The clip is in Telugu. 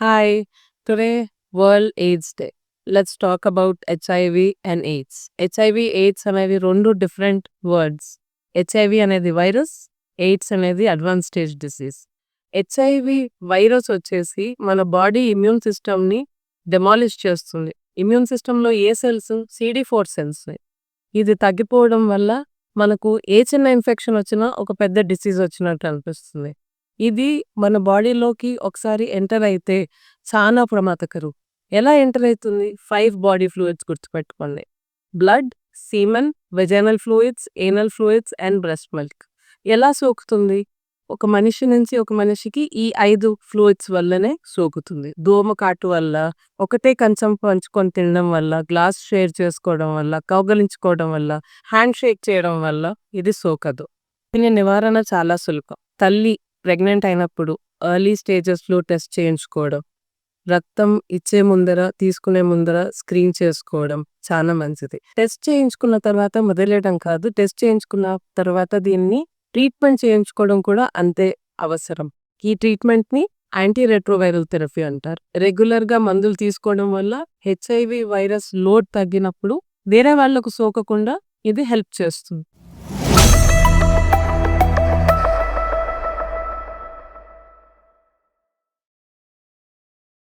Hi, today world AIDS day let's talk about HIV and AIDS HIV AIDS అనేవి రెండు డిఫరెంట్ వర్డ్స్. హెచ్ఐవి అనేది వైరస్, ఎయిడ్స్ అనేది advance stage disease. HIV virus వచ్చేసి మన బాడీ ఇమ్యూన్ సిస్టమ్‌ని డెమాలిష్ చేస్తుంది. ఇమ్యూన్ సిస్టంలో ఏ సెల్స్? CD four cells. ఇది తగ్గిపోవడం వల్ల మనకు ఏ చిన్న ఇన్ఫెక్షన్ వచ్చినా ఒక పెద్ద డిసీజ్ వచ్చినట్టు అనిపిస్తుంది. ఇది మన బాడీలోకి ఒకసారి ఎంటర్ అయితే చాలా ప్రమాదకరం. ఎలా ఎంటర్ అవుతుంది? ఫైవ్ బాడీ ఫ్లూయిడ్స్ గుర్తుపెట్టుకోండి. Blood, semen, vaginal fluids, anal fluids and breast milk. ఎలా సోకుతుంది? ఒక మనిషి నుంచి ఒక మనిషికి ఈ ఐదు ఫ్లూయిడ్స్ వల్లనే సోకుతుంది. దోమ కాటు వల్ల, ఒకటే కంచం పంచుకొని తినడం వల్ల, గ్లాస్ షేర్ చేసుకోవడం వల్ల, కౌగలించుకోవడం వల్ల, హ్యాండ్ షేక్ చేయడం వల్ల ఇది సోకదు. దీని నివారణ చాలా సులభం. తల్లి ప్రెగ్నెంట్ అయినప్పుడు ఎర్లీ స్టేజెస్‌లో టెస్ట్ చేయించుకోవడం. రక్తం ఇచ్చే ముందర, తీసుకునే ముందర స్క్రీన్ చేసుకోవడం చాలా మంచిది. టెస్ట్ చేయించుకున్న తర్వాత వదిలేయడం కాదు. టెస్ట్ చేయించుకున్న తర్వాత దీన్ని ట్రీట్మెంట్ చేయించుకోవడం కూడా అంతే అవసరం. ఈ ట్రీట్మెంట్‌ని యాంటీ రెట్రోవైరల్ థెరపీ అంటారు. రెగ్యులర్‌గా మందులు తీసుకోవడం వల్ల హెచ్ఐవి వైరస్ లోడ్ తగ్గినప్పుడు వేరే వాళ్ళకు సోకకుండా ఇది హెల్ప్ చేస్తుంది.